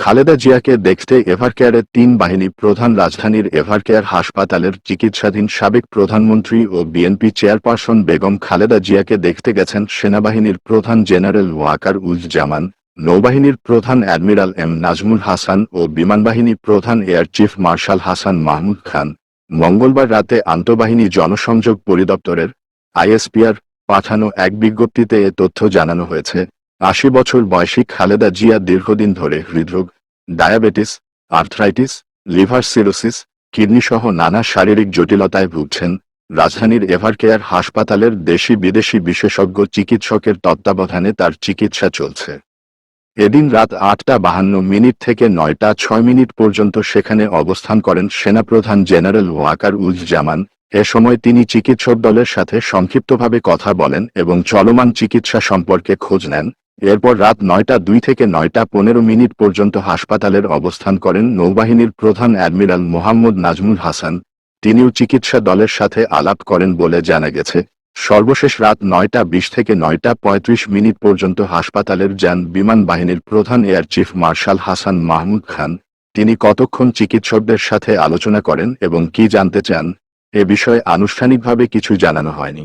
খালেদা জিয়াকে দেখতে এভারকেয়ারের তিন বাহিনী প্রধান রাজধানীর এভারকেয়ার হাসপাতালের চিকিৎসাধীন সাবেক প্রধানমন্ত্রী ও বিএনপি চেয়ারপারসন বেগম খালেদা জিয়াকে দেখতে গেছেন সেনাবাহিনীর প্রধান জেনারেল ওয়াকার উজ্জামান নৌবাহিনীর প্রধান অ্যাডমিরাল এম নাজমুল হাসান ও বিমানবাহিনী প্রধান air chief marshal Hasan Mahmud Khan. মঙ্গলবার রাতে আন্তঃবাহিনী জনসংযোগ পরিদপ্তরের আইএসপিআর পাঠানো এক বিজ্ঞপ্তিতে এ তথ্য জানানো হয়েছে। আশি বছর বয়সী খালেদা জিয়া দীর্ঘদিন ধরে হৃদরোগ, diabetes, arthritis, liver cirrhosis kidney সহ নানা শারীরিক জটিলতায় ভুগছেন রাজধানীর এভারকেয়ার হাসপাতালের দেশি বিদেশি বিশেষজ্ঞ চিকিৎসকের তত্ত্বাবধানে তার চিকিৎসা চলছে। এদিন রাত আটটা বাহান্ন মিনিট থেকে নয়টা ছয় মিনিট পর্যন্ত সেখানে অবস্থান করেন সেনাপ্রধান জেনারেল ওয়াকার উজ্জামান এ সময় তিনি চিকিৎসক দলের সাথে সংক্ষিপ্তভাবে কথা বলেন এবং চলমান চিকিৎসা সম্পর্কে খোঁজ নেন। এরপর রাত নয়টা দুই থেকে নয়টা পনেরো মিনিট পর্যন্ত হাসপাতালের অবস্থান করেন নৌবাহিনীর প্রধান অ্যাডমিরাল মোহাম্মদ নাজমুল হাসান। তিনিও চিকিৎসা দলের সাথে আলাপ করেন বলে জানা গেছে। সর্বশেষ রাত নয়টা বিশ থেকে নয়টা পঁয়ত্রিশ মিনিট পর্যন্ত হাসপাতালের যান বিমান বাহিনীর প্রধান air chief marshal Hasan Mahmud Khan. তিনি কতক্ষণ চিকিৎসকদের সাথে আলোচনা করেন এবং কি জানতে চান, এ বিষয়ে আনুষ্ঠানিকভাবে কিছু জানানো হয়নি।